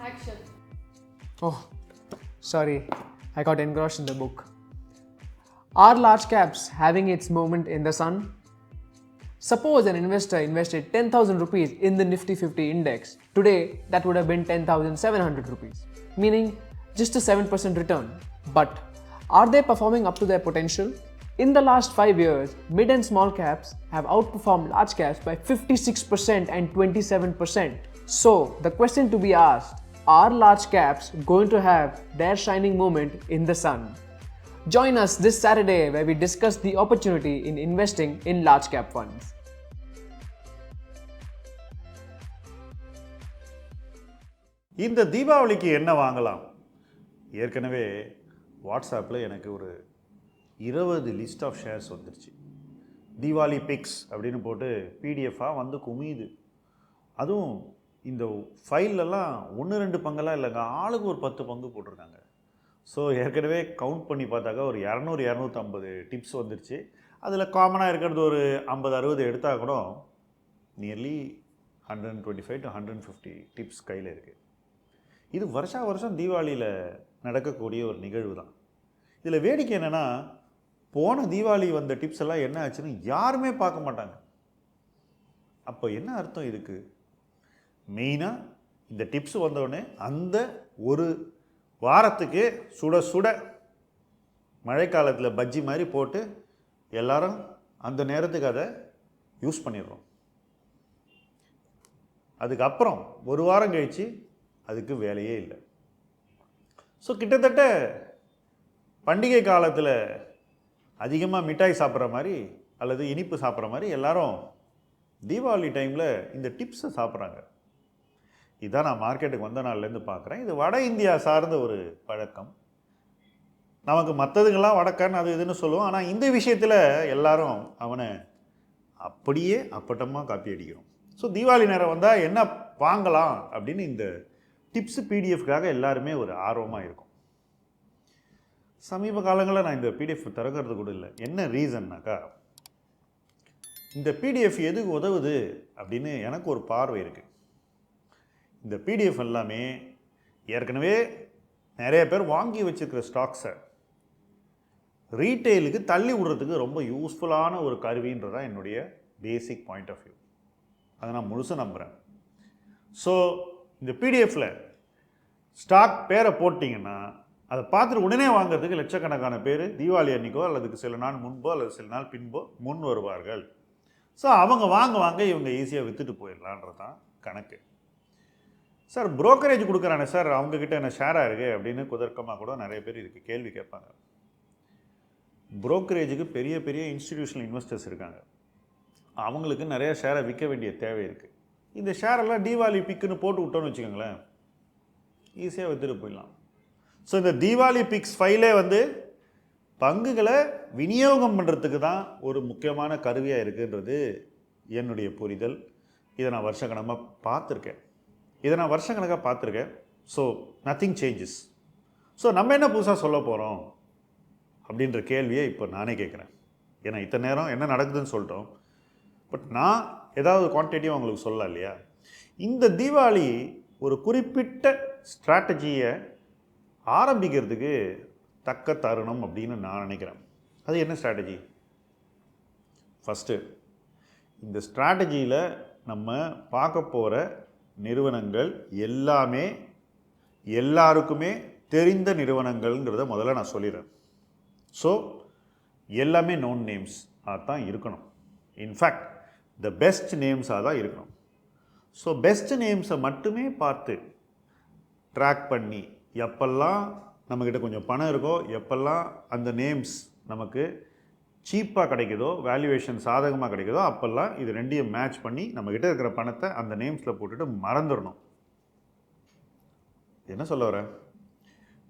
Action. Oh, sorry, I got engrossed in the book. Are large caps having its moment in the sun? Suppose an investor invested 10,000 rupees in the Nifty 50 index. Today, that would have been 10,700 rupees, meaning just a 7% return. But are they performing up to their potential? In the last 5 years, mid and small caps have outperformed large caps by 56% and 27%. So, the question to be asked are large caps going to have their shining moment in the sun? Join us this Saturday where we discuss the opportunity in investing in large cap funds. இந்த தீபாவளிக்கு என்ன வாங்கலாம் ஏற்கனவே வாட்ஸ்அப்பில் எனக்கு ஒரு இருபது list of shares வந்துருச்சு தீபாவளி பிக்ஸ் அப்படின்னு போட்டு பிடிஎஃபாக வந்து குமியுது அதுவும் இந்த ஃபைல்லலாம் ஒன்று ரெண்டு பங்கெல்லாம் இல்லைங்க. ஆளுக்கு ஒரு பத்து பங்கு போட்டிருக்காங்க. ஸோ ஏற்கனவே கவுண்ட் பண்ணி பார்த்தாக்கா ஒரு இரநூறு இரநூத்தம்பது டிப்ஸ் வந்துருச்சு. அதில் காமனாக இருக்கிறது ஒரு ஐம்பது அறுபது எடுத்தால் கூட nearly hundred twenty five to hundred fifty tips கையில் இருக்குது இது வருஷா வருஷம் தீபாவளியில் நடக்கக்கூடிய ஒரு நிகழ்வு தான். இதில் வேடிக்கை என்னென்னா போன தீபாவளி வந்த டிப்ஸ் எல்லாம் என்ன ஆச்சுன்னு யாருமே பார்க்க மாட்டாங்க. அப்போ என்ன அர்த்தம் இதுக்கு? மெயினாக இந்த டிப்ஸ் வந்தவுடனே அந்த ஒரு வாரத்துக்கு சுட சுட மழைக்காலத்தில் பஜ்ஜி மாதிரி போட்டு எல்லாரும் அந்த நேரத்துக்கு அதை யூஸ் பண்ணிடுறோம். அதுக்கப்புறம் ஒரு வாரம் கழித்து அதுக்கு வேலையே இல்லை. ஸோ கிட்டத்தட்ட பண்டிகை காலத்தில் அதிகமாக மிட்டாய் சாப்பிட்ற மாதிரி அல்லது இனிப்பு சாப்பிட்ற மாதிரி எல்லாரும் தீபாவளி டைமில் இந்த டிப்ஸை சாப்பிட்றாங்க. இதான் நான் மார்க்கெட்டுக்கு வந்த நாள்லேருந்து பார்க்குறேன். இது வட இந்தியா சார்ந்த ஒரு பழக்கம். நமக்கு மற்றதுங்கெல்லாம் வடக்கன் அது இதுன்னு சொல்லுவோம். ஆனால் இந்த விஷயத்தில் எல்லாரும் அவனை அப்படியே அப்பட்டமாக காப்பி அடிக்கிறோம். ஸோ தீபாவளி நேரம் வந்தால் என்ன வாங்கலாம் அப்படின்னு இந்த டிப்ஸ் பிடிஎஃப்காக எல்லாருமே ஒரு ஆர்வமாக இருக்கும். சமீப காலங்களில் நான் இந்த பிடிஎஃப் திறக்கிறது கூட இல்லை. என்ன ரீசன்னாக்கா இந்த பிடிஎஃப் எதுக்கு உதவுது அப்படின்னு எனக்கு ஒரு பார்வை இருக்குது இந்த பிடிஎஃப் எல்லாமே ஏற்கனவே நிறைய பேர் வாங்கி வச்சுருக்கிற ஸ்டாக்ஸை ரீட்டெயிலுக்கு தள்ளி விடுறதுக்கு ரொம்ப யூஸ்ஃபுல்லான ஒரு கருவின்றதான் என்னுடைய பேசிக் பாயிண்ட் ஆஃப் வியூ அதை நான் முழுசாக நம்புகிறேன் ஸோ இந்த பிடிஎஃப்பில் ஸ்டாக் பேரை போட்டிங்கன்னா அதை பார்த்துட்டு உடனே வாங்குறதுக்கு லட்சக்கணக்கான பேர் தீபாவளி அன்றைக்கோ அல்லது சில நாள் முன்போ அல்லது சில நாள் பின்போ முன் வருவார்கள். ஸோ அவங்க வாங்க வாங்க இவங்க ஈஸியாக விற்றுட்டு போயிடலான்றது தான் கணக்கு. சார் புரோக்கரேஜ் கொடுக்குறானே சார் அவங்கக்கிட்ட என்ன ஷேராக இருக்குது அப்படின்னு குதர்க்கமாக கூட நிறைய பேர் இதுக்கு கேள்வி கேட்பாங்க. புரோக்கரேஜுக்கு பெரிய பெரிய இன்ஸ்டிடியூஷனல் இன்வெஸ்டர்ஸ் இருக்காங்க. அவங்களுக்கு நிறைய ஷேரை விற்க வேண்டிய தேவை இருக்குது இந்த ஷேரெல்லாம் தீபாவளி பிக்குன்னு போட்டு விட்டோன்னு வச்சுக்கோங்களேன் ஈஸியாக விற்றுட்டு போயிடலாம். ஸோ இந்த தீபாவளி பிக்ஸ் ஃபைலே வந்து பங்குகளை விநியோகம் பண்ணுறதுக்கு தான் ஒரு முக்கியமான கருவியாக இருக்குன்றது என்னுடைய புரிதல். இதை நான் வருஷக்கணமாக பார்த்துருக்கேன். இதை நான் வருஷக்கணக்காக பார்த்துருக்கேன். ஸோ நத்திங் சேஞ்சஸ் ஸோ நம்ம என்ன புதுசாக சொல்ல போகிறோம் அப்படின்ற கேள்வியை இப்போ நானே கேட்குறேன். ஏன்னா இத்தனை நேரம் என்ன நடக்குதுன்னு சொல்லிட்டோம் பட் நான் ஏதாவது குவான்டிட்டியும் உங்களுக்கு சொல்லலாம் இல்லையா? இந்த தீபாவளி ஒரு குறிப்பிட்ட ஸ்ட்ராட்டஜியை ஆரம்பிக்கிறதுக்கு தக்க தருணம் அப்படின்னு நான் நினைக்கிறேன். அது என்ன ஸ்ட்ராட்டஜி ஃபஸ்ட்டு இந்த ஸ்ட்ராட்டஜியில் நம்ம பார்க்க போகிற நிறுவனங்கள் எல்லாமே எல்லாருக்குமே தெரிந்த நிறுவனங்கள்ங்கிறத முதல்ல நான் சொல்லிடுறேன். ஸோ எல்லாமே நோன் நேம்ஸ் தான் இருக்கணும். இன்ஃபேக்ட் த பெஸ்ட் நேம்ஸாக தான் இருக்கணும். ஸோ பெஸ்ட் நேம்ஸை மட்டுமே பார்த்து ட்ராக் பண்ணி எப்பெல்லாம் நம்மக்கிட்ட கொஞ்சம் பணம் இருக்கோ எப்பெல்லாம் அந்த நேம்ஸ் நமக்கு சீப்பாக கிடைக்குதோ வேல்யூவேஷன் சாதகமாக கிடைக்குதோ அப்போல்லாம் இது ரெண்டையும் மேட்ச் பண்ணி நம்மக்கிட்ட இருக்கிற பணத்தை அந்த நேம்ஸில் போட்டுட்டு மறந்துடணும் என்ன சொல்ல வரேன்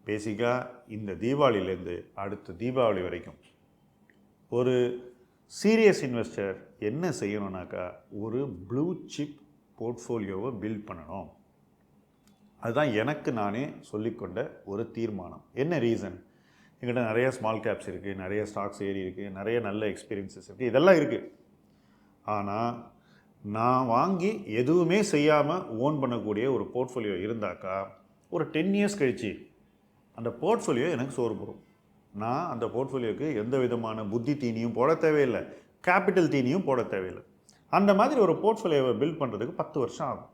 பேசிக்காக இந்த தீபாவளியிலேருந்து அடுத்த தீபாவளி வரைக்கும் ஒரு சீரியஸ் இன்வெஸ்டர் என்ன செய்யணும்னாக்கா ஒரு ப்ளூ சிப் போர்ட்ஃபோலியோவை பில்ட் பண்ணணும். அதுதான் எனக்கு நானே சொல்லிக்கொண்ட ஒரு தீர்மானம். என்ன ரீசன் எங்கிட்ட நிறைய ஸ்மால் கேப்ஸ் இருக்குது நிறைய ஸ்டாக்ஸ் ஏறி இருக்குது நிறைய நல்ல எக்ஸ்பீரியன்ஸஸ் இருக்குது இதெல்லாம் இருக்குது ஆனால் நான் வாங்கி எதுவுமே செய்யாமல் ஓன் பண்ணக்கூடிய ஒரு போர்ட்ஃபோலியோ இருந்தாக்கா ஒரு டென் இயர்ஸ் கழிச்சு அந்த போர்ட்ஃபோலியோ எனக்கு சோறு போடும். நான் அந்த போர்ட்ஃபோலியோக்கு எந்த விதமான புத்தி தீனியும் போட தேவையில்லை. கேபிட்டல் தீனியும் போட தேவையில்லை. அந்த மாதிரி ஒரு போர்ட்ஃபோலியோவை பில்ட் பண்ணுறதுக்கு பத்து வருஷம் ஆகும்.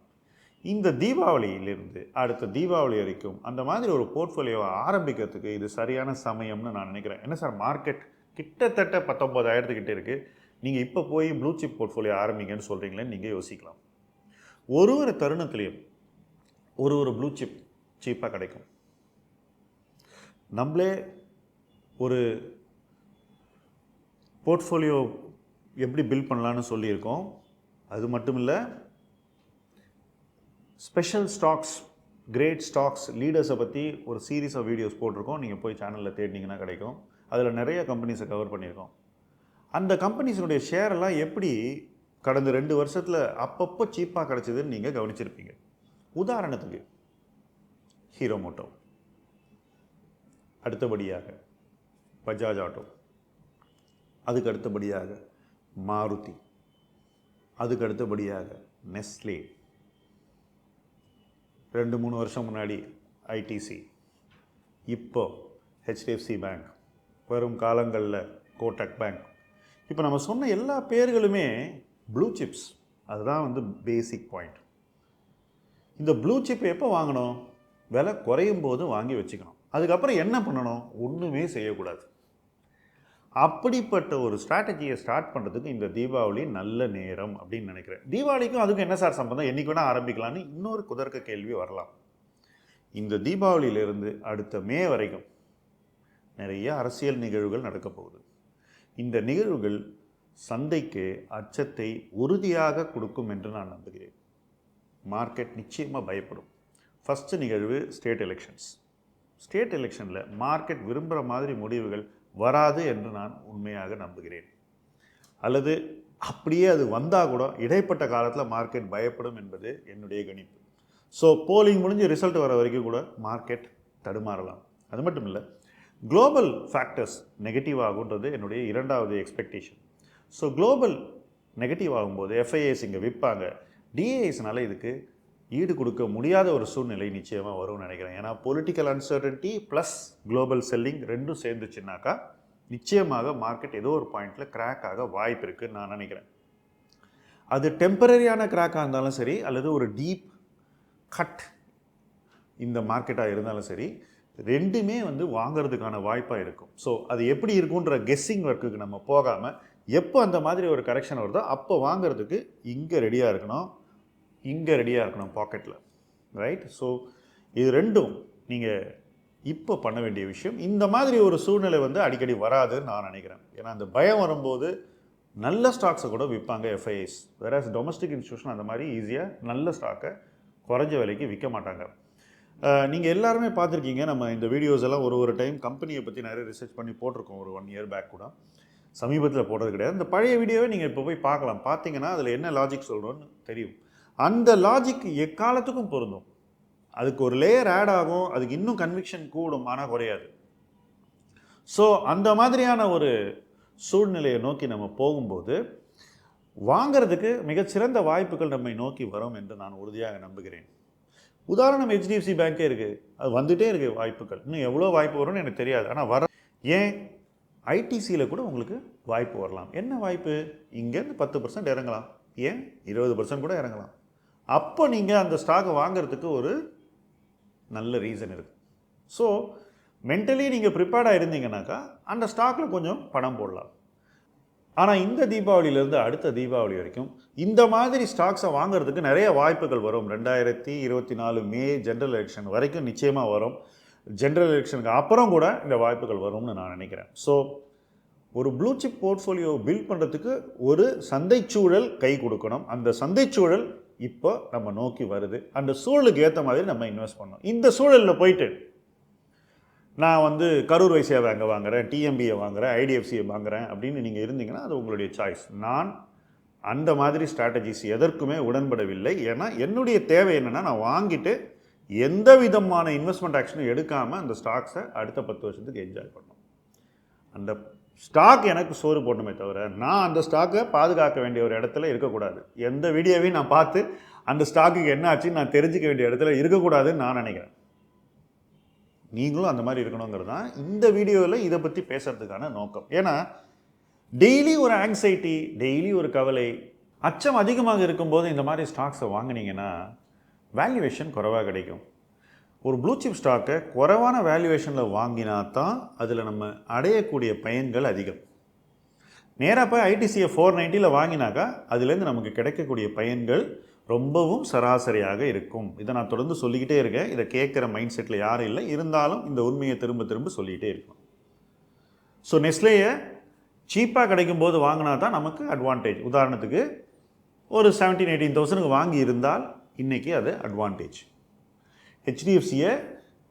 இந்த தீபாவளியிலிருந்து அடுத்த தீபாவளி வரைக்கும் அந்த மாதிரி ஒரு போர்ட்ஃபோலியோவை ஆரம்பிக்கிறதுக்கு இது சரியான சமயம்னு நான் நினைக்கிறேன். என்ன சார் மார்க்கெட் கிட்டத்தட்ட பத்தொம்பதாயிரத்துக்கிட்ட இருக்குது நீங்கள் இப்போ போய் ப்ளூ சிப் போர்ட்ஃபோலியோ ஆரம்பிங்கன்னு சொல்கிறீங்களேன்னு நீங்கள் யோசிக்கலாம். ஒரு ஒரு தருணத்துலேயும் ஒரு ஒரு ப்ளூ சிப் சீப்பாக கிடைக்கும். நம்மளே ஒரு போர்ட்ஃபோலியோ எப்படி பில்ட் பண்ணலான்னு சொல்லியிருக்கோம். அது மட்டும் இல்லை ஸ்பெஷல் ஸ்டாக்ஸ் கிரேட் ஸ்டாக்ஸ் லீடர்ஸை பற்றி ஒரு சீரீஸ் ஆஃப் வீடியோஸ் போட்டிருக்கோம். நீங்கள் போய் சேனலில் தேடினீங்கன்னா கிடைக்கும். அதில் நிறைய கம்பெனிஸை கவர் பண்ணியிருக்கோம். அந்த கம்பெனிஸினுடைய ஷேரெல்லாம் எப்படி கடந்த ரெண்டு வருஷத்தில் அப்பப்போ சீப்பாக கிடச்சிதுன்னு நீங்கள் கவனிச்சிருப்பீங்க. உதாரணத்துக்கு ஹீரோ மோட்டோ அடுத்தபடியாக பஜாஜ் ஆட்டோ அதுக்கு அடுத்தபடியாக மாருதி அதுக்கு அடுத்தபடியாக நெஸ்லே ரெண்டு மூணு வருஷம் முன்னாடி ஐடிசி இப்போ ஹெச்டிஎஃப்சி பேங்க் வரும் காலங்களில் கோட்டக் பேங்க் இப்போ நம்ம சொன்ன எல்லா பேர்களுமே ப்ளூ சிப்ஸ் அதுதான் வந்து பேசிக் பாயிண்ட் இந்த ப்ளூ சிப் எப்போ வாங்கணும்? விலை குறையும் போது வாங்கி வச்சுக்கணும். அதுக்கப்புறம் என்ன பண்ணணும்? ஒன்றுமே செய்யக்கூடாது. அப்படிப்பட்ட ஒரு ஸ்ட்ராட்டஜியை ஸ்டார்ட் பண்ணுறதுக்கு இந்த தீபாவளி நல்ல நேரம் அப்படின்னு நினைக்கிறேன். தீபாவளிக்கும் அதுக்கும் என்ன சார் சம்பந்தம்? என்றைக்கு வேணால் ஆரம்பிக்கலாம்னு இன்னொரு குதர்க்க கேள்வி வரலாம். இந்த தீபாவளியிலிருந்து அடுத்த மே வரைக்கும் நிறைய அரசியல் நிகழ்வுகள் நடக்க போகுது. இந்த நிகழ்வுகள் சந்தைக்கு அச்சத்தை உறுதியாக கொடுக்கும் என்று நான் நம்புகிறேன். மார்க்கெட் நிச்சயமாக பயப்படும். ஃபஸ்ட்டு நிகழ்வு ஸ்டேட் எலெக்ஷன்ஸ் ஸ்டேட் எலெக்ஷனில் மார்க்கெட் விரும்புகிற மாதிரி முடிவுகள் வராது என்று நான் உண்மையாக நம்புகிறேன். அல்லது அப்படியே அது வந்தால் கூட இடைப்பட்ட காலத்தில் மார்க்கெட் பயப்படும் என்பது என்னுடைய கணிப்பு. ஸோ போலிங் முடிஞ்சு ரிசல்ட் வர வரைக்கும் கூட மார்க்கெட் தடுமாறலாம். அது மட்டும் இல்லை குளோபல் ஃபேக்டர்ஸ் நெகட்டிவ் ஆகுன்றது என்னுடைய இரண்டாவது எக்ஸ்பெக்டேஷன் ஸோ குளோபல் நெகட்டிவ் ஆகும்போது எஃப்ஐஏஸ் இங்கே விற்பாங்க. டிஏஎஸ்னால இதுக்கு ஈடு கொடுக்க முடியாத ஒரு சூழ்நிலை நிச்சயமாக வரும்னு நினைக்கிறேன். ஏன்னா political uncertainty plus global selling ரெண்டும் சேர்ந்துச்சுனாக்கா நிச்சயமாக மார்க்கெட் ஏதோ ஒரு பாயிண்டில் கிராக் ஆக வாய்ப்பு இருக்குன்னு நான் நினைக்கிறேன். அது டெம்பரரியான கிராக்காக இருந்தாலும் சரி அல்லது ஒரு டீப் கட் இந்த மார்க்கெட்டாக இருந்தாலும் சரி ரெண்டுமே வந்து வாங்கிறதுக்கான வாய்ப்பாக இருக்கும். ஸோ அது எப்படி இருக்குன்ற கெஸ்ஸிங் ஒர்க்குக்கு நம்ம போகாமல் எப்போ அந்த மாதிரி ஒரு கரெக்ஷன் வருதோ அப்போ வாங்குறதுக்கு இங்கே ரெடியாக இருக்கணும். இங்கே ரெடியாக இருக்கணும் பாக்கெட்டில் ரைட் ஸோ இது ரெண்டும் நீங்கள் இப்போ பண்ண வேண்டிய விஷயம். இந்த மாதிரி ஒரு சூழ்நிலை வந்து அடிக்கடி வராதுன்னு நான் நினைக்கிறேன். ஏன்னா அந்த பயம் வரும்போது நல்ல ஸ்டாக்ஸை கூட விற்பாங்க எஃப்ஐஎஸ் வேற டொமஸ்டிக் இன்ஸ்டியூஷன் அந்த மாதிரி ஈஸியாக நல்ல ஸ்டாக்கை குறைஞ்ச விலைக்கு விற்க மாட்டாங்க. நீங்கள் எல்லாருமே பார்த்துருக்கீங்க. நம்ம இந்த வீடியோஸ் எல்லாம் ஒரு ஒரு டைம் கம்பெனியை பற்றி நிறைய ரிசர்ச் பண்ணி போட்டிருக்கோம். ஒரு ஒன் இயர் பேக் கூட. சமீபத்தில் போட்டது கிடையாது. இந்த பழைய வீடியோவை நீங்கள் இப்போ போய் பார்க்கலாம். பார்த்தீங்கன்னா அதில் என்ன லாஜிக் சொல்கிறோன்னு தெரியும். அந்த லாஜிக் எக்காலத்துக்கும் பொருந்தும். அதுக்கு ஒரு லேயர் ஆட் ஆகும் அதுக்கு இன்னும் கன்விக்ஷன் கூடும் ஆனால் குறையாது. ஸோ அந்த மாதிரியான ஒரு சூழ்நிலையை நோக்கி நம்ம போகும்போது வாங்கிறதுக்கு மிகச்சிறந்த வாய்ப்புகள் நம்மை நோக்கி வரும் என்று நான் உறுதியாக நம்புகிறேன். உதாரணம் ஹெச்டிஎஃப்சி பேங்க்கே இருக்குது அது வந்துகிட்டே இருக்குது வாய்ப்புகள். இன்னும் எவ்வளோ வாய்ப்பு வரும்னு எனக்கு தெரியாது. ஆனால் வர ஏன்? ஐடிசியில் கூட உங்களுக்கு வாய்ப்பு வரலாம். என்ன வாய்ப்பு? இங்கேருந்து பத்து பர்சன்ட் இறங்கலாம். ஏன்? இருபது பர்சன்ட் கூட இறங்கலாம். அப்போ நீங்கள் அந்த ஸ்டாக்கை வாங்குறதுக்கு ஒரு நல்ல ரீசன் இருக்குது ஸோ மென்டலி நீங்கள் ப்ரிப்பேர்டாக இருந்தீங்கன்னாக்கா அந்த ஸ்டாக்கில் கொஞ்சம் பணம் போடலாம். ஆனால் இந்த தீபாவளியிலேருந்து அடுத்த தீபாவளி வரைக்கும் இந்த மாதிரி ஸ்டாக்ஸை வாங்குறதுக்கு நிறைய வாய்ப்புகள் வரும். ரெண்டாயிரத்தி இருபத்தி நாலு மே ஜென்ரல் எலெக்ஷன் வரைக்கும் நிச்சயமாக வரும். ஜென்ரல் எலெக்ஷனுக்கு அப்புறம் கூட இந்த வாய்ப்புகள் வரும்னு நான் நினைக்கிறேன். ஸோ ஒரு ப்ளூ சிப் போர்ட்ஃபோலியோ பில்ட் பண்ணுறதுக்கு ஒரு சந்தைச்சூழல் கை கொடுக்கணும். அந்த சந்தைச்சூழல் இப்போ நம்ம நோக்கி வருது. அந்த சூழலுக்கு ஏற்ற மாதிரி நம்ம இன்வெஸ்ட் பண்ணணும். இந்த சூழலில் போயிட்டு நான் வந்து கரூர் வைசியாவை அங்கே வாங்குறேன் டிஎம்பியை வாங்குறேன் ஐடிஎஃப்சியை வாங்குறேன் அப்படின்னு நீங்கள் இருந்தீங்கன்னா அது உங்களுடைய சாய்ஸ் நான் அந்த மாதிரி ஸ்ட்ராட்டஜிஸ் எதற்குமே உடன்படவில்லை. ஏன்னா என்னுடைய தேவை என்னென்னா நான் வாங்கிட்டு எந்த விதமான இன்வெஸ்ட்மெண்ட் ஆக்ஷனும் எடுக்காமல் அந்த ஸ்டாக்ஸை அடுத்த பத்து வருஷத்துக்கு என்ஜாய் பண்ணோம் அந்த ஸ்டாக் எனக்கு சோறு போடணுமே தவிர நான் அந்த ஸ்டாக்கை பாதுகாக்க வேண்டிய ஒரு இடத்துல இருக்கக்கூடாது. எந்த வீடியோவையும் நான் பார்த்து அந்த ஸ்டாக்குக்கு என்ன ஆச்சுன்னு நான் தெரிஞ்சுக்க வேண்டிய இடத்துல இருக்கக்கூடாதுன்னு நான் நினைக்கிறேன். நீங்களும் அந்த மாதிரி இருக்கணுங்கிறது தான் இந்த வீடியோவில் இதை பற்றி பேசுறதுக்கான நோக்கம். ஏன்னா டெய்லி ஒரு ஆங்ஸைட்டி டெய்லி ஒரு கவலை அச்சம் அதிகமாக இருக்கும்போது இந்த மாதிரி ஸ்டாக்ஸை வாங்குனீங்கன்னா வேல்யூவேஷன் குறைவாக கிடைக்கும். ஒரு ப்ளூ சிப் ஸ்டாக்கை குறைவான வேல்யூவேஷனில் வாங்கினா தான் அதில் நம்ம அடையக்கூடிய பயன்கள் அதிகம். நேராக போய் ஐடிசியை ஃபோர் நைன்ட்டியில் வாங்கினாக்கா அதுலேருந்து நமக்கு கிடைக்கக்கூடிய பயன்கள் ரொம்பவும் சராசரியாக இருக்கும். இதை நான் தொடர்ந்து சொல்லிக்கிட்டே இருக்கேன். இதை கேட்குற மைண்ட் செட்டில் யாரும் இல்லை. இருந்தாலும் இந்த உண்மையை திரும்ப திரும்ப சொல்லிக்கிட்டே இருக்கும் ஸோ நெஸ்லேயை சீப்பாக கிடைக்கும் போது வாங்கினா தான் நமக்கு அட்வான்டேஜ் உதாரணத்துக்கு ஒரு செவன்டீன் எயிட்டீன் தௌசண்ட்க்கு வாங்கி இருந்தால் இன்றைக்கி அது அட்வான்டேஜ் ஹெச்டிஎஃப்சியை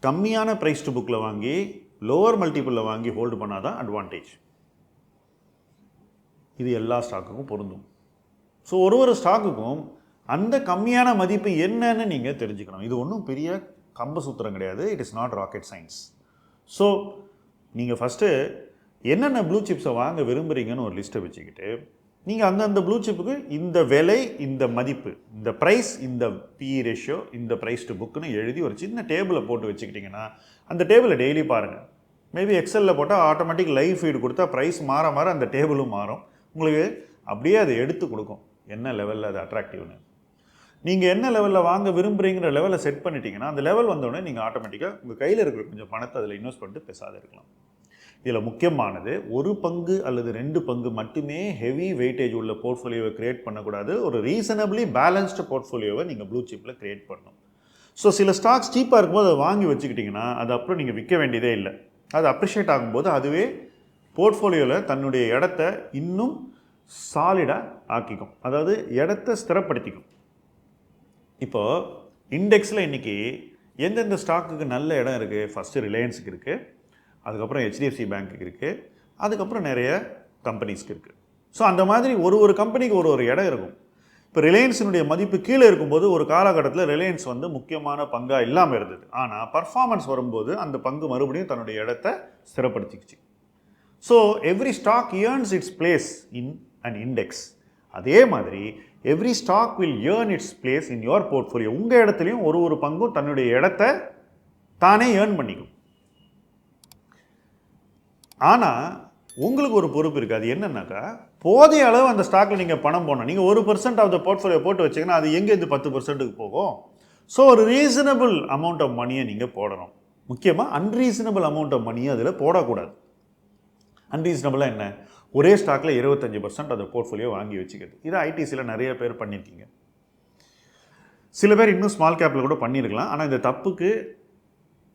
கம்மியான ப்ரைஸ் டு புக்கில் வாங்கி லோவர் மல்டிபிளில் வாங்கி ஹோல்டு பண்ணால் தான் அட்வான்டேஜ் இது எல்லா ஸ்டாக்குக்கும் பொருந்தும். ஸோ ஒரு ஒரு ஸ்டாக்குக்கும் அந்த கம்மியான மதிப்பு என்னன்னு நீங்கள் தெரிஞ்சுக்கணும். இது ஒன்றும் பெரிய கம்ப சூத்திரம் கிடையாது. It is not rocket science so நீங்கள் ஃபஸ்ட்டு என்னென்ன ப்ளூ சிப்ஸை வாங்க விரும்புகிறீங்கன்னு ஒரு லிஸ்ட்டை வச்சுக்கிட்டு நீங்கள் அந்தந்த ப்ளூ சிப்புக்கு இந்த விலை இந்த மதிப்பு இந்த ப்ரைஸ் இந்த பிஇ ரேஷியோ இந்த ப்ரைஸ் டு புக்குன்னு எழுதி ஒரு சின்ன டேபிளை போட்டு வச்சுக்கிட்டிங்கன்னா அந்த டேபிளை டெய்லி பாருங்கள் மேபி எக்ஸலில் போட்டால் ஆட்டோமேட்டிக் லைவ் ஃபீடு கொடுத்தா ப்ரைஸ் மாற மாற அந்த டேபிளும் மாறும். உங்களுக்கு அப்படியே அதை எடுத்து கொடுக்கும். என்ன லெவலில் அது அட்ராக்டிவ்னு நீங்கள் என்ன லெவலில் வாங்க விரும்புகிறீங்கிற லெவலில் செட் பண்ணிட்டீங்கன்னா அந்த லெவல் வந்தோடனே நீங்கள் ஆட்டோமேட்டிக்காக உங்கள் கையில் இருக்கிற கொஞ்சம் பணத்தை அதில் இன்வெஸ்ட் பண்ணிட்டு பேசாத இருக்கலாம். இதில் முக்கியமானது ஒரு பங்கு அல்லது ரெண்டு பங்கு மட்டுமே ஹெவி வெயிட்டேஜ் உள்ள போர்ட்ஃபோலியோவை கிரியேட் பண்ணக்கூடாது. ஒரு ரீசனபிளி பேலன்ஸ்டு போர்ட்ஃபோலியோவை நீங்கள் ப்ளூ சிப்பில் கிரியேட் பண்ணணும். ஸோ சில ஸ்டாக்ஸ் சீப்பாக இருக்கும்போது அதை வாங்கி வச்சுக்கிட்டிங்கன்னா அது அப்புறம் நீங்கள் விற்க வேண்டியதே இல்லை. அது அப்ரிஷியேட் ஆகும்போது அதுவே போர்ட்ஃபோலியோவில் தன்னுடைய இடத்த இன்னும் சாலிடாக ஆக்கிக்கும். அதாவது இடத்த ஸ்திரப்படுத்திக்கும். இப்போது இண்டெக்ஸில் இன்றைக்கி எந்தெந்த ஸ்டாக்குக்கு நல்ல இடம் இருக்குது ஃபஸ்ட்டு ரிலையன்ஸுக்கு இருக்குது அதுக்கப்புறம் ஹெச்டிஎஃப்சி பேங்க்குக்கு இருக்குது அதுக்கப்புறம் நிறைய கம்பெனிஸ்க்கு இருக்குது ஸோ அந்த மாதிரி ஒரு ஒரு கம்பெனிக்கு ஒரு ஒரு இடம் இருக்கும். இப்போ ரிலையன்ஸினுடைய மதிப்பு கீழே இருக்கும்போது ஒரு காலகட்டத்தில் ரிலையன்ஸ் வந்து முக்கியமான பங்காக இல்லாமல் இருந்தது. ஆனால் பர்ஃபார்மன்ஸ் வரும்போது அந்த பங்கு மறுபடியும் தன்னுடைய இடத்த ஸ்திரப்படுத்திக்கிச்சு so every stock earns its place in an index அதே மாதிரி every stock will earn its place in your portfolio உங்கள் இடத்துலையும் ஒரு ஒரு பங்கும் தன்னுடைய இடத்த தானே ஏர்ன் பண்ணிக்கும். ஆனால் உங்களுக்கு ஒரு பொறுப்பு இருக்குது அது என்னென்னாக்கா போதிய அளவு அந்த ஸ்டாக்கில் நீங்கள் பணம் போடணும். நீங்கள் ஒரு பர்சன்ட் ஆஃப் த போர்ட்ஃபோலியோ போட்டு வச்சிங்கன்னா அது எங்கேருந்து பத்து பர்சன்ட்டுக்கு போகும்? ஸோ ஒரு ரீசனபிள் அமௌண்ட் ஆஃப் மணியை நீங்கள் போடணும். முக்கியமாக அன்ரீசனபிள் அமௌண்ட் ஆஃப் மணியை அதில் போடக்கூடாது. அன்ரீசனபிளாக என்ன? ஒரே ஸ்டாக்கில் இருபத்தஞ்சி பர்சன்ட் அந்த போர்ட்ஃபோலியோ வாங்கி வச்சுக்கிறது. இது ஐடிசியில் நிறைய பேர் பண்ணியிருக்கீங்க. சில பேர் இன்னும் ஸ்மால் கேப்பில் கூட பண்ணியிருக்கலாம். ஆனால் இந்த தப்புக்கு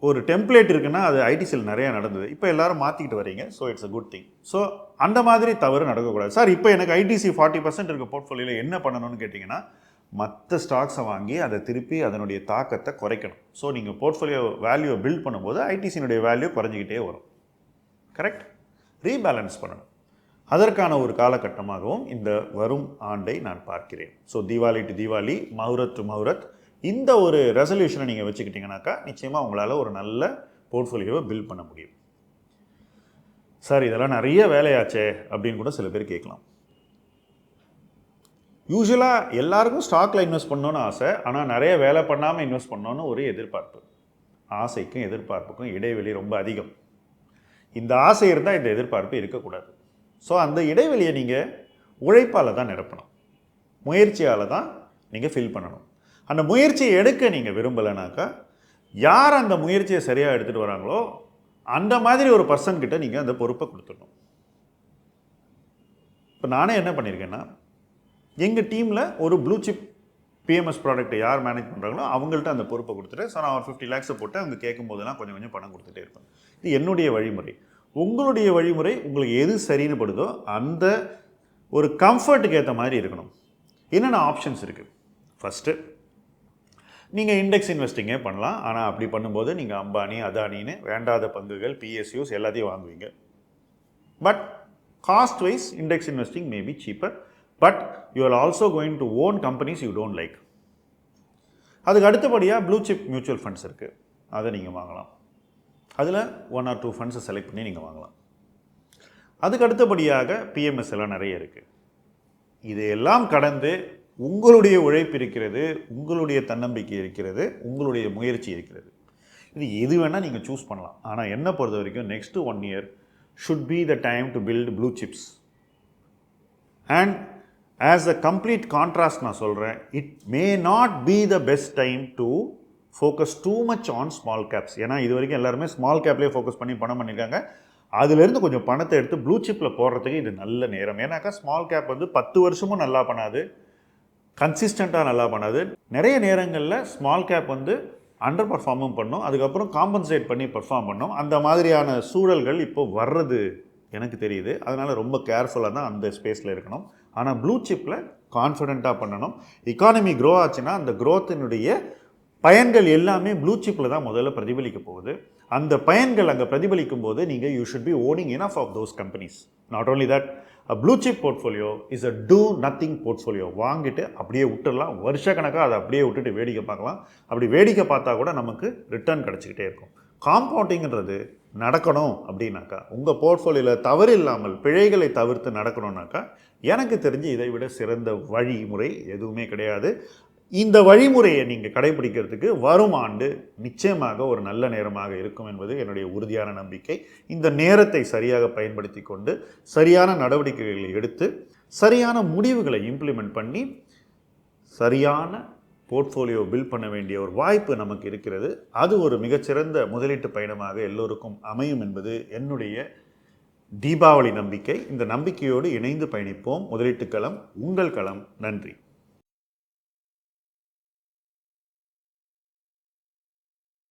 ஒரு டெம்ப்ளேட் இருக்குன்னா அது ஐடிசியில் நிறையா நடந்தது. இப்போ எல்லாரும் மாற்றிக்கிட்டு வரீங்க so it's a good thing so அந்த மாதிரி தவறு நடக்கக்கூடாது. சார் இப்போ எனக்கு ஐடிசி ஃபார்ட்டி பர்சன்ட் இருக்க போர்ட்ஃபோலியோவில் என்ன பண்ணணும்னு கேட்டிங்கன்னா மற்ற ஸ்டாக்ஸை வாங்கி அதை திருப்பி அதனுடைய தாக்கத்தை குறைக்கணும். ஸோ நீங்கள் போர்ட்ஃபோலியோ வேல்யூவை பில்ட் பண்ணும்போது ஐடிசியினுடைய வேல்யூ குறைஞ்சிக்கிட்டே வரும். கரெக்ட் ரீபேலன்ஸ் பண்ணணும். அதற்கான ஒரு காலகட்டமாகவும் இந்த வரும் ஆண்டை நான் பார்க்கிறேன். So Deepavali to Deepavali muhurat to muhurat இந்த ஒரு ரெசல்யூஷனை நீங்கள் வச்சுக்கிட்டிங்கனாக்கா நிச்சயமாக உங்களால் ஒரு நல்ல போர்ட்ஃபோலியோவை பில்ட் பண்ண முடியும். சார் இதெல்லாம் நிறைய வேலையாச்சே அப்படின்னு கூட சில பேர் கேட்கலாம். யூஸ்வலாக எல்லாருக்கும் ஸ்டாக்கில் இன்வெஸ்ட் பண்ணணும்னு ஆசை ஆனால் நிறைய வேலை பண்ணாமல் இன்வெஸ்ட் பண்ணோன்னு ஒரு எதிர்பார்ப்பு. ஆசைக்கும் எதிர்பார்ப்புக்கும் இடைவெளி ரொம்ப அதிகம். இந்த ஆசை இருந்தால் இந்த எதிர்பார்ப்பு இருக்கக்கூடாது. ஸோ அந்த இடைவெளியை நீங்கள் உழைப்பால் தான் நிரப்பணும். முயற்சியால் தான் நீங்கள் ஃபில் பண்ணணும். அந்த முயற்சியை எடுக்க நீங்கள் விரும்பலைனாக்கா யார் அந்த முயற்சியை சரியாக எடுத்துகிட்டு வராங்களோ அந்த மாதிரி ஒரு பர்சன்கிட்ட நீங்கள் அந்த பொறுப்பை கொடுத்துடணும். இப்போ நானே என்ன பண்ணியிருக்கேன்னா எங்கள் டீமில் ஒரு ப்ளூ சிப் பிஎம்எஸ் ப்ராடக்ட்டை யார் மேனேஜ் பண்ணுறாங்களோ அவங்கள்ட்ட அந்த பொறுப்பை கொடுத்துட்டு ஸோ நான் ஒரு ஃபிஃப்டி லேக்ஸை போட்டு அவங்க கேட்கும் போதெல்லாம் கொஞ்சம் கொஞ்சம் பணம் கொடுத்துட்டே இருப்பேன். இது என்னுடைய வழிமுறை. உங்களுடைய வழிமுறை உங்களுக்கு எது சரின்னு படுதோ அந்த ஒரு கம்ஃபர்ட்டுக்கு ஏற்ற மாதிரி இருக்கணும். என்னென்ன ஆப்ஷன்ஸ் இருக்குது ஃபஸ்ட்டு நீங்கள் இண்டெக்ஸ் இன்வெஸ்டிங்கே பண்ணலாம். ஆனால் அப்படி பண்ணும்போது நீங்கள் அம்பானி அதானின்னு வேண்டாத பங்குகள் பிஎஸ்யூஸ் எல்லாத்தையும் வாங்குவீங்க. But cost wise index investing may be cheaper but you are also going to own companies you don't like அதுக்கு அடுத்தபடியாக ப்ளூ சிப் மியூச்சுவல் ஃபண்ட்ஸ் இருக்குது அதை நீங்கள் வாங்கலாம். அதில் ஒன் ஆர் டூ ஃபண்ட்ஸை செலக்ட் பண்ணி நீங்கள் வாங்கலாம். அதுக்கு அடுத்தபடியாக பிஎம்எஸ் எல்லாம் நிறைய இருக்குது இதையெல்லாம் கடந்து உங்களுடைய உழைப்பு இருக்கிறது உங்களுடைய தன்னம்பிக்கை இருக்கிறது உங்களுடைய முயற்சி இருக்கிறது. இது எது வேணால் நீங்கள் சூஸ் பண்ணலாம். ஆனால் என்ன பொறுத்த வரைக்கும் next one year should be the time to build blue chips and as a complete contrast நான் சொல்கிறேன் it may not be the best time to focus too much on small caps ஏன்னா இது வரைக்கும் எல்லாருமே ஸ்மால் கேப்லேயே ஃபோக்கஸ் பண்ணி பணம் பண்ணியிருக்காங்க அதுலேருந்து கொஞ்சம் பணத்தை எடுத்து ப்ளூ சிப்பில் போடுறதுக்கு இது நல்ல நேரம். ஏன்னாக்கா ஸ்மால் கேப் வந்து பத்து வருஷமும் நல்லா பண்ணாது. கன்சிஸ்டண்ட்டாக நல்லா பண்ணாது. நிறைய நேரங்களில் ஸ்மால் கேப் வந்து அண்டர் பர்ஃபார்மும் பண்ணும். அதுக்கப்புறம் காம்பன்சேட் பண்ணி பர்ஃபார்ம் பண்ணும். அந்த மாதிரியான சூழல்கள் இப்போ வர்றது எனக்கு தெரியுது. அதனால் ரொம்ப கேர்ஃபுல்லாக தான் அந்த ஸ்பேஸில் இருக்கணும். ஆனால் ப்ளூ சிப்பில் கான்ஃபிடெண்ட்டாக பண்ணணும். எக்கானமி க்ரோ ஆச்சுன்னா அந்த க்ரோத்தினுடைய பயன்கள் எல்லாமே ப்ளூ சிப்பில் தான் முதல்ல பிரதிபலிக்க போகுது. அந்த பயன்கள் அங்கே பிரதிபலிக்கும் போது நீங்கள் you should be owning enough of those companies not only that blue chip portfolio is a do nothing portfolio வாங்கிட்டு அப்படியே விட்டுடலாம் வருஷக்கணக்காக அதை அப்படியே விட்டுட்டு வேடிக்கை பார்க்கலாம். அப்படி வேடிக்கை பார்த்தா கூட நமக்கு ரிட்டர்ன் கிடச்சிக்கிட்டே இருக்கும். காம்பவுண்டிங்கிறது நடக்கணும் அப்படின்னாக்கா உங்கள் போர்ட்ஃபோலியோவில் தவறு இல்லாமல் பிழைகளை தவிர்த்து நடக்கணும்னாக்கா எனக்கு தெரிஞ்சு இதை விட சிறந்த வழிமுறை எதுவுமே கிடையாது. இந்த வழிமுறையை நீங்கள் கடைபிடிக்கிறதுக்கு வரும் ஆண்டு நிச்சயமாக ஒரு நல்ல நேரமாக இருக்கும் என்பது என்னுடைய உறுதியான நம்பிக்கை. இந்த நேரத்தை சரியாக பயன்படுத்தி கொண்டு சரியான நடவடிக்கைகளை எடுத்து சரியான முடிவுகளை இம்ப்ளிமெண்ட் பண்ணி சரியான போர்ட்ஃபோலியோ பில்ட் பண்ண வேண்டிய ஒரு வாய்ப்பு நமக்கு இருக்கிறது. அது ஒரு மிகச்சிறந்த முதலீட்டு பயணமாக எல்லோருக்கும் அமையும் என்பது என்னுடைய தீபாவளி நம்பிக்கை. இந்த நம்பிக்கையோடு இணைந்து பயணிப்போம். முதலீட்டு களம் உங்கள் களம். நன்றி.